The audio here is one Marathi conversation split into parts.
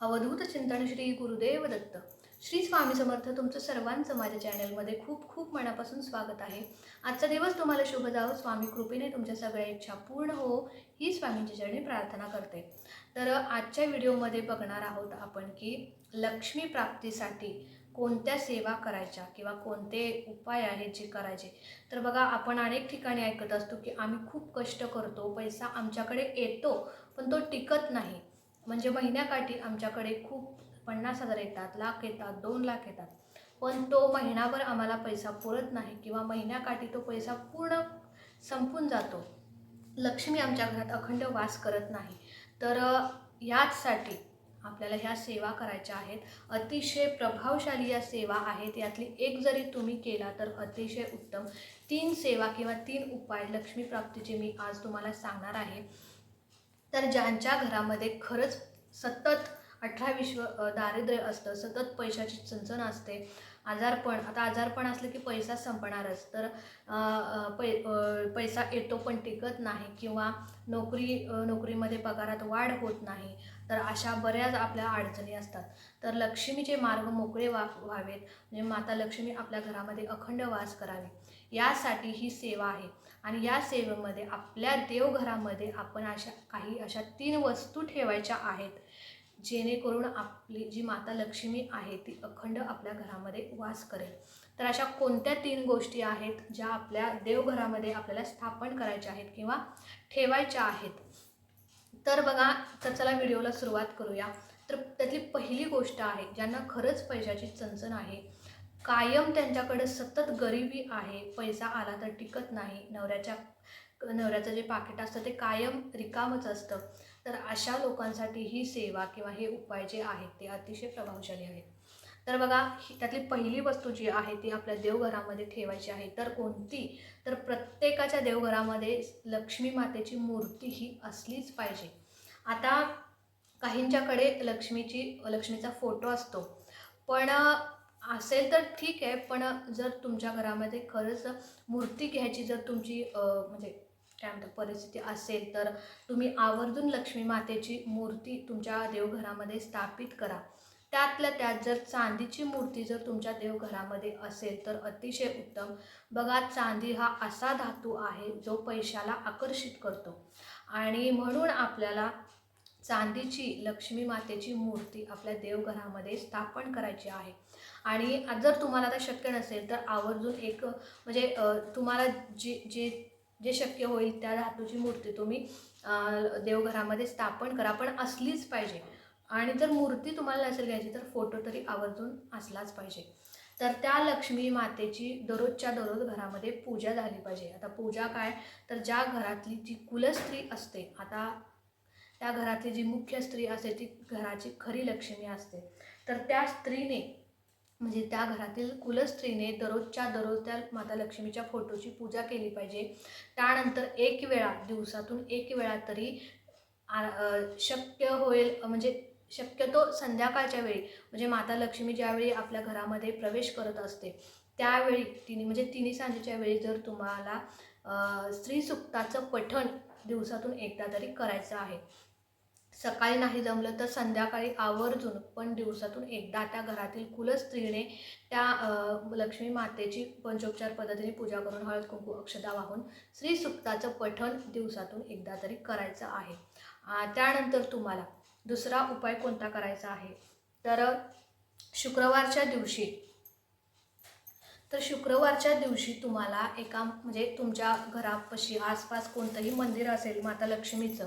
अवधूत चिंतन श्री गुरुदेव दत्त. श्री स्वामी समर्थ तुमचं सर्वांचं माझ्या चॅनलमध्ये खूप खूप मनापासून स्वागत आहे. आजचा दिवस तुम्हाला शुभ जावो स्वामी कृपेने तुमच्या सगळ्या इच्छा पूर्ण हो ही स्वामींची चरणी प्रार्थना करते. तर आजच्या व्हिडिओमध्ये बघणार आहोत आपण की लक्ष्मी प्राप्तीसाठी कोणत्या सेवा करायच्या किंवा कोणते उपाय आहेत जे करायचे. तर बघा आपण अनेक ठिकाणी ऐकत असतो की आम्ही खूप कष्ट करतो पैसा आमच्याकडे येतो पण तो टिकत नाही. म्हणजे महिन्याकाठी आमच्याकडे खूप पन्नास हजार येतात लाख येतात दोन लाख येतात. पण तो महिनाभर आम्हाला पैसा पुरत नाही किंवा महिन्याकाठी तो पैसा पूर्ण संपून जातो. लक्ष्मी आमच्या घरात अखंड वास करत नाही. तर याचसाठी आपल्याला ह्या सेवा करायच्या आहेत. अतिशय प्रभावशाली या सेवा आहेत. यातली एक जरी तुम्ही केला तर अतिशय उत्तम. तीन सेवा किंवा तीन उपाय लक्ष्मी प्राप्तीचे मी आज तुम्हाला सांगणार आहे. तर ज्यांच्या घरामध्ये खरंच सतत अठरा विश्व दारिद्र्य असतं सतत पैशाची चणचण असते आजारपण आता आजारपण असलं की पैसा संपणारच. तर पै पैसा येतो पण टिकत नाही किंवा नोकरी नोकरीमध्ये पगारात वाढ होत नाही तर अशा बऱ्याच आपल्या अडचणी असतात. तर लक्ष्मीचे मार्ग मोकळे वा व्हावेत म्हणजे माता लक्ष्मी आपल्या घरामध्ये अखंड वास करावी. यासाठी ही सेवा आहे. आणि या सेवेमध्ये आपल्या देवघरामध्ये आपण अशा काही अशा तीन वस्तू ठेवायच्या आहेत जेणेकरून आपली जी माता लक्ष्मी आहे ती अखंड आपल्या घरामध्ये वास करेल. तर अशा कोणत्या तीन गोष्टी आहेत ज्या आपल्या देवघरामध्ये आपल्याला स्थापन करायच्या आहेत किंवा ठेवायच्या आहेत? तर बघा तर चला व्हिडिओला सुरुवात करूया. तर त्यातली पहिली गोष्ट आहे ज्यांना खरंच पैशाची चणचण आहे कायम त्यांच्याकडे सतत गरिबी आहे पैसा आला तर टिकत नाही नवऱ्याच्या नवऱ्याचं जे पाकिट असतं ते कायम रिकामच असतं. तर अशा लोकांसाठी ही सेवा किंवा हे उपाय जे आहेत ते अतिशय प्रभावशाली आहेत. तर बघा ही त्यातली पहिली वस्तू जी आहे ती आपल्या देवघरामध्ये ठेवायची आहे. तर कोणती? तर प्रत्येकाच्या देवघरामध्ये लक्ष्मी मातेची मूर्ती ही असलीच पाहिजे. आता काहींच्याकडे लक्ष्मीची लक्ष्मीचा फोटो असतो. पण असेल तर ठीक आहे पण जर तुमच्या घरामध्ये खरंच मूर्ती घ्यायची जर तुमची म्हणजे काय म्हणतात परिस्थिती असेल तर तुम्ही आवर्जून लक्ष्मी मातेची मूर्ती तुमच्या देवघरामध्ये स्थापित करा. त्यातल्या त्यात जर चांदीची मूर्ती जर तुमच्या देवघरामध्ये असेल तर अतिशय उत्तम. बघा चांदी हा असा धातू आहे जो पैशाला आकर्षित करतो. आणि म्हणून आपल्याला चांदीची लक्ष्मी मातेची मूर्ती आपल्या देवघरामध्ये स्थापन करायची आहे. आणि जर तुम्हाला आता शक्य नसेल तर आवर्जून एक म्हणजे तुम्हाला जे जे जे शक्य होईल त्या धातूची मूर्ती तुम्ही देवघरामध्ये स्थापन करा. पण असलीच पाहिजे. आणि जर मूर्ती तुम्हाला नसेल घ्यायची तर फोटो तरी आवर्जून असलाच पाहिजे. तर त्या लक्ष्मी मातेची दररोजच्या दररोज घरामध्ये पूजा झाली पाहिजे. आता पूजा काय? तर ज्या घरातली जी कुलस्त्री असते आता त्या घरातली जी मुख्य स्त्री असते ती घराची खरी लक्ष्मी असते. तर त्या स्त्रीने म्हणजे त्या घरातील कुलस्त्रीने दररोजच्या दररोज त्या माता लक्ष्मीच्या फोटोची पूजा केली पाहिजे. त्यानंतर एक वेळा दिवसातून एक वेळा तरी शक्य होईल म्हणजे शक्यतो संध्याकाळच्या वेळी म्हणजे माता लक्ष्मी ज्यावेळी आपल्या घरामध्ये प्रवेश करत असते त्यावेळी तिने म्हणजे तिन्ही सांजेच्या वेळी जर तुम्हाला स्त्री स्त्रीसुक्ताचं पठण दिवसातून एकदा तरी करायचं आहे सकाळी नाही जमलं तर संध्याकाळी आवर्जून पण दिवसातून एकदा त्या घरातील कुल स्त्रीने त्या लक्ष्मी मातेची पंचोपचार पद्धतीने पूजा करून हळद कुंकू अक्षदा वाहून श्रीसुक्ताचं पठण दिवसातून एकदा तरी करायचं आहे. त्यानंतर तुम्हाला दुसरा उपाय कोणता करायचा आहे? तर शुक्रवारच्या दिवशी तर शुक्रवारच्या दिवशी तुम्हाला एका म्हणजे तुमच्या घरापाशी आसपास कोणतंही मंदिर असेल माता लक्ष्मीचं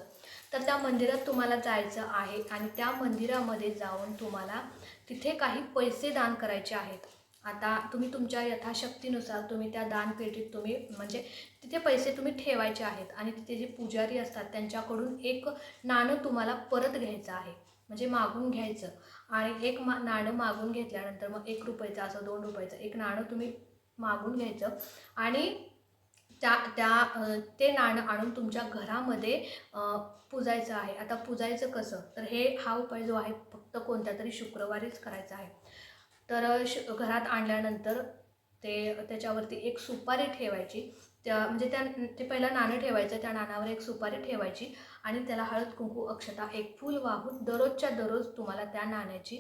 तर त्या मंदिरात तुम्हाला जायचं आहे आणि त्या मंदिरामध्ये जाऊन तुम्हाला तिथे काही पैसे दान करायचे आहेत. आता तुम्ही तुमच्या यथाशक्तीनुसार तुम्ही त्या दानपेटीत तुम्ही म्हणजे तिथे पैसे तुम्ही ठेवायचे आहेत आणि तिथे जे पुजारी असतात त्यांच्याकडून एक नाणं तुम्हाला परत घ्यायचं आहे. म्हणजे मागून घ्यायचं आणि एक मा नाणं मागून घेतल्यानंतर मग एक रुपयाचं असं दोन रुपयाचं एक नाणं तुम्ही मागून घ्यायचं आणि त्या त्या ते नाणं आणून तुमच्या घरामध्ये पुजायचं आहे. आता पुजायचं कसं? तर हे हा उपाय जो आहे फक्त कोणत्या तरी शुक्रवारीच करायचा आहे. तर श घरात आणल्यानंतर ते त्याच्यावरती एक सुपारी ठेवायची. त्या म्हणजे त्या ते पहिलं नाणं ठेवायचं त्या नाण्यावर एक सुपारी ठेवायची आणि त्याला हळद कुंकू अक्षता एक फूल वाहून दररोजच्या दररोज तुम्हाला त्या नाण्याची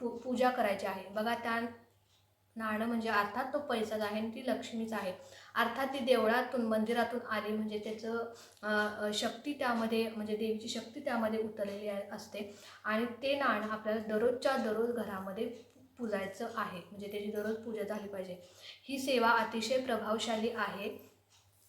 पू पूजा करायची आहे. बघा त्या नाणं म्हणजे अर्थात तो पैसाच आहे आणि ती लक्ष्मीच आहे. अर्थात ती देवळातून मंदिरातून आली. म्हणजे त्याचं शक्ती त्यामध्ये म्हणजे देवीची शक्ती त्यामध्ये उतरलेली असते. आणि ते नाणं आपल्याला दररोजच्या दररोज घरामध्ये पूजायचं आहे. म्हणजे त्याची दररोज पूजा झाली पाहिजे. ही सेवा अतिशय प्रभावशाली आहे.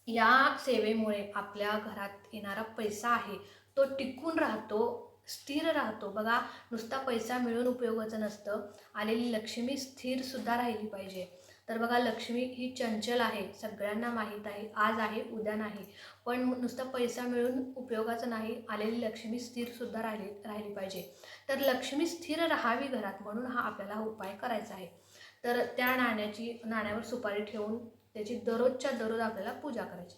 या सेवेमुळे आपल्या घरात येणारा पैसा आहे तो टिकून राहतो स्थिर राहतो. बघा नुसता पैसा मिळून उपयोगाचं नसतं. आलेली लक्ष्मी स्थिरसुद्धा राहिली पाहिजे. तर बघा लक्ष्मी ही चंचल आहे सगळ्यांना माहीत आहे आज आहे उद्या नाही. पण नुसता पैसा मिळून उपयोगाचं नाही आलेली लक्ष्मी स्थिरसुद्धा राहिली राहिली पाहिजे. तर लक्ष्मी स्थिर राहावी घरात म्हणून हा आपल्याला हा उपाय करायचा आहे. तर त्या नाण्याची नाण्यावर सुपारी ठेवून त्याची दररोजच्या दररोज आपल्याला पूजा करायची.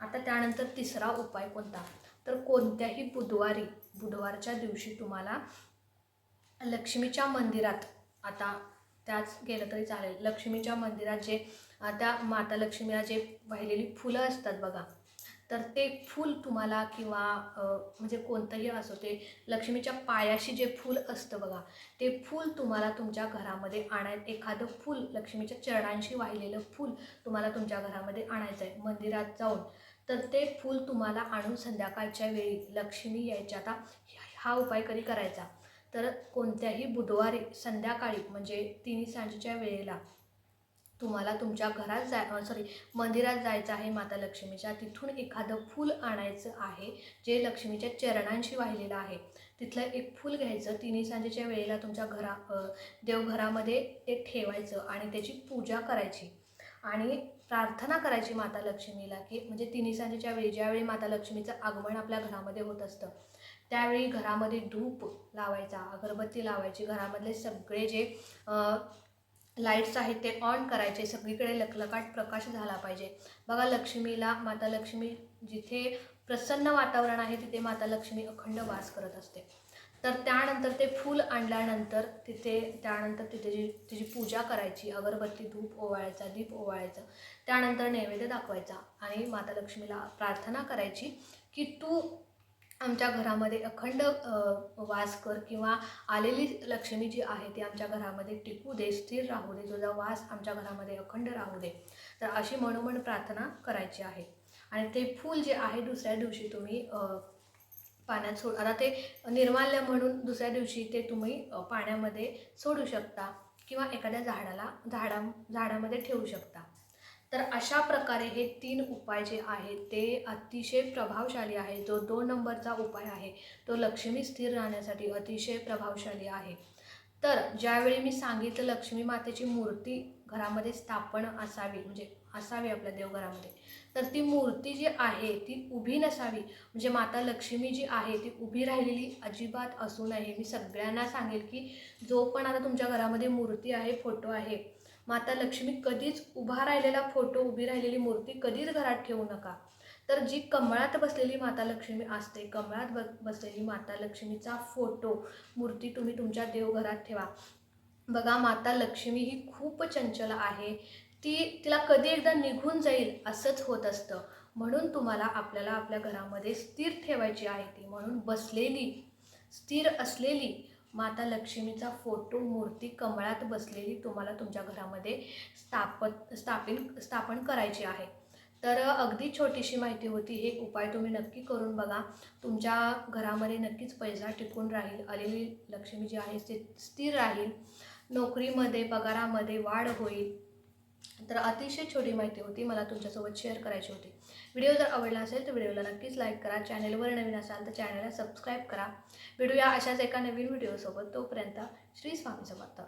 आता त्यानंतर तिसरा उपाय कोणता? तर कोणत्याही बुधवारी बुधवारच्या दिवशी तुम्हाला लक्ष्मीच्या मंदिरात आता त्याच गेलं तरी चालेल. लक्ष्मीच्या मंदिरात जे त्या माता लक्ष्मीला जे वाहिलेली फुलं असतात बघा तर ते फूल तुम्हाला किंवा म्हणजे कोणतंही असो ते लक्ष्मीच्या पायाशी जे फूल असतं बघा ते फूल तुम्हाला तुमच्या घरामध्ये आणाय एखादं फूल लक्ष्मीच्या चरणांशी वाहिलेलं फूल तुम्हाला तुमच्या घरामध्ये आणायचं आहे मंदिरात जाऊन. तर ते फूल तुम्हाला आणून संध्याकाळच्या वेळी लक्ष्मी यायच्या. आता हा उपाय कधी करायचा? तर कोणत्याही बुधवारी संध्याकाळी म्हणजे तिन्ही सांजेच्या वेळेला तुम्हाला तुमच्या घरात जाय सॉरी मंदिरात जायचं आहे माता लक्ष्मीच्या तिथून एखादं फूल आणायचं आहे जे लक्ष्मीच्या चरणांशी वाहिलेलं आहे. तिथलं एक फूल घ्यायचं तिन्ही सांजेच्या वेळेला तुमच्या घरा देवघरामध्ये ते ठेवायचं आणि त्याची पूजा करायची. आणि प्रार्थना करायची माता लक्ष्मीला की म्हणजे तिन्ही सांजेच्या वेळी ज्यावेळी माता लक्ष्मीचं आगमन आपल्या घरामध्ये होत असतं त्यावेळी घरामध्ये धूप लावायचा अगरबत्ती लावायची घरामधले सगळे जे लाईट्स आहेत ते ऑन करायचे. सगळीकडे लखलकाट प्रकाश झाला पाहिजे. बघा लक्ष्मीला माता लक्ष्मी जिथे प्रसन्न वातावरण आहे तिथे माता लक्ष्मी अखंड वास करत असते. तर त्यानंतर ते फूल आणल्यानंतर तिथे त्यानंतर तिथे जी तिची पूजा करायची. अगरबत्ती धूप ओवाळायचा दीप ओवाळायचा. त्यानंतर नैवेद्य दाखवायचा. आणि माता लक्ष्मीला प्रार्थना करायची की तू आमच्या घरामध्ये अखंड वास कर किंवा आलेली लक्ष्मी जी आहे ती आमच्या घरामध्ये टिकू दे स्थिर राहू दे. तुझा वास आमच्या घरामध्ये अखंड राहू दे. तर अशी मनोमन प्रार्थना करायची आहे. आणि ते फूल जे आहे दुसऱ्या दिवशी तुम्ही पाण्यात सोड आता ते निर्माल्य म्हणून दुसऱ्या दिवशी ते तुम्ही पाण्यामध्ये सोडू शकता किंवा एखाद्या झाडाला झाडा झाडामध्ये ठेवू शकता. तर अशा प्रकारे हे तीन उपाय जे आहेत ते अतिशय प्रभावशाली आहे. जो दोन नंबरचा उपाय आहे. तो लक्ष्मी स्थिर राहण्यासाठी अतिशय प्रभावशाली आहे. तर ज्यावेळी मी सांगितलं लक्ष्मी मातेची मूर्ती घरामध्ये स्थापन असावी म्हणजे असावी आपल्या देवघरामध्ये तर ती मूर्ती जी आहे ती उभी नसावी. म्हणजे माता लक्ष्मी जी आहे ती उभी राहिलेली अजिबात असू नये. मी सगळ्यांना सांगेल की जो पण आता तुमच्या घरामध्ये मूर्ती आहे फोटो आहे माता लक्ष्मी कधीच उभा राहिलेला फोटो उभी राहिलेली मूर्ती कधीच घरात ठेवू नका. तर जी कमळात बसलेली माता लक्ष्मी असते कमळात ब बसलेली माता लक्ष्मीचा फोटो मूर्ती तुम्ही तुमच्या देवघरात ठेवा. बघा माता लक्ष्मी ही खूप चंचल आहे. ती तिला कधी एकदा निघून जाईल असंच होत असतं. म्हणून तुम्हाला आपल्याला आपल्या घरामध्ये स्थिर ठेवायची आहे ती. म्हणून बसलेली स्थिर असलेली माता लक्ष्मीचा फोटो मूर्ती कमळात बसलेली तुम्हाला तुमच्या घरामध्ये स्थापत स्थापित स्थापन करायची आहे. तर अगदी छोटीशी माहिती होती हे उपाय तुम्ही नक्की करून बघा. तुमच्या घरामध्ये नक्कीच पैसा टिकून राहील. आलेली लक्ष्मी जी आहे ते स्थिर राहील. नोकरीमध्ये पगारामध्ये वाढ होईल. तर अतिशय छोटी माहिती होती मला तुमच्यासोबत शेअर करायची होती. व्हिडिओ जर आवडला असेल तर व्हिडिओला नक्कीच लाईक करा. चॅनलवर नवीन असाल तर चॅनलला सबस्क्राईब करा. भेटूया अशाच एका नवीन व्हिडिओसोबत तोपर्यंत श्री स्वामी समर्थ.